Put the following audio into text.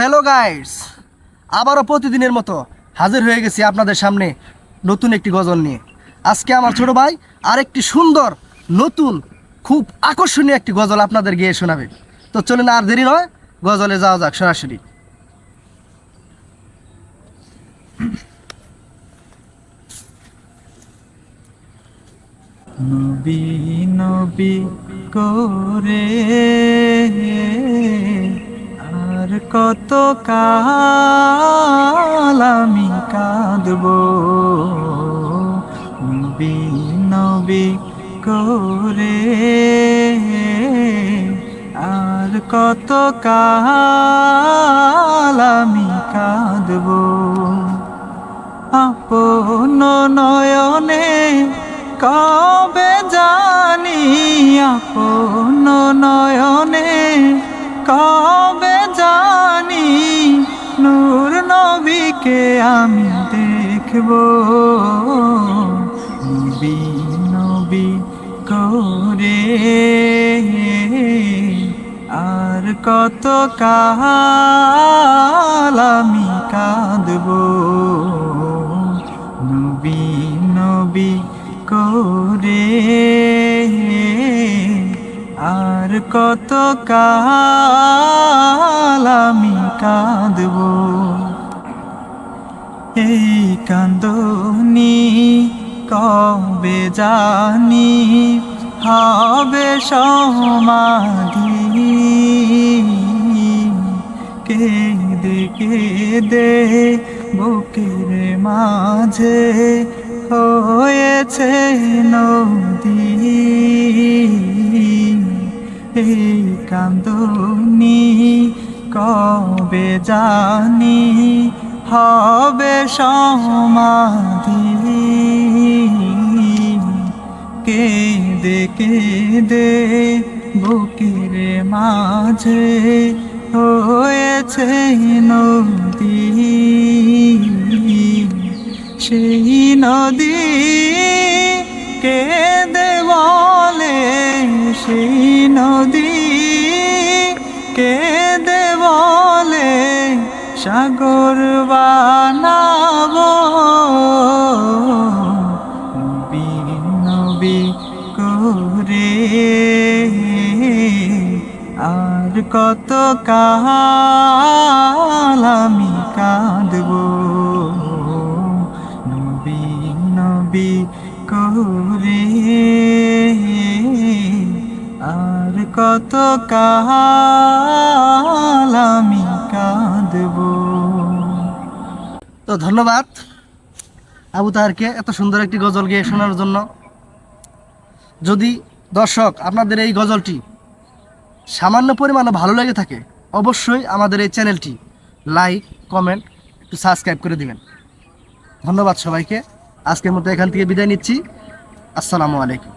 Hello guides আবারও প্রতিদিনের মতো হাজির হয়ে গেছি আপনাদের সামনে নতুন একটি গজল নিয়ে। আজকে আমার ছোট ভাই আরেকটি সুন্দর, নতুন, খুব আকর্ষণীয় একটি গজল আপনাদের গিয়ে শোনাবে। তো চলুন আর দেরি নয়, গজলে যাওয়া যাক সরাসরি। নবী নবী করে আর কত কাল আমি কাঁদব? নবী করে আর কত কাল আমি কাঁদব? আপন নয়নে কবে জানি, আপন নয়নে কবে নবীকে আমি দেখব। নবী নবী করে। আর কত কাল আমি কাঁদব। নবী নবী করে। আর কত কাল আমি কাঁদব। এই কান্দনি কবে জানি, হবে সমাধি। কেঁদে কেঁদে বুকের মাঝে হয়েছে নদী। এই কান্দনি কবে জানি হবে সমাধি। কেঁদে কেঁদে বুকের মাঝে হয়েছে নদী। সেই নদী কেঁদে বলে, সেই নদী বলে সাগর বানাবো। নবী নবী করে আর কত কাল আমি কাঁদব। নবী নবী করে আর কত কাল আমি কাঁদব। ধন্যবাদ। আবু তাহারকে এত সুন্দর একটি গজল গিয়ে শোনার জন্য। যদি দর্শক, আপনাদের এই গজলটি সামান্য পরিমাণে ভালো লেগে থাকে, অবশ্যই আমাদের এই চ্যানেলটি লাইক, কমেন্ট একটু সাবস্ক্রাইব করে দিবেন। ধন্যবাদ সবাইকে। আজকের মতো এখান থেকে বিদায় নিচ্ছি। আসসালামু আলাইকুম।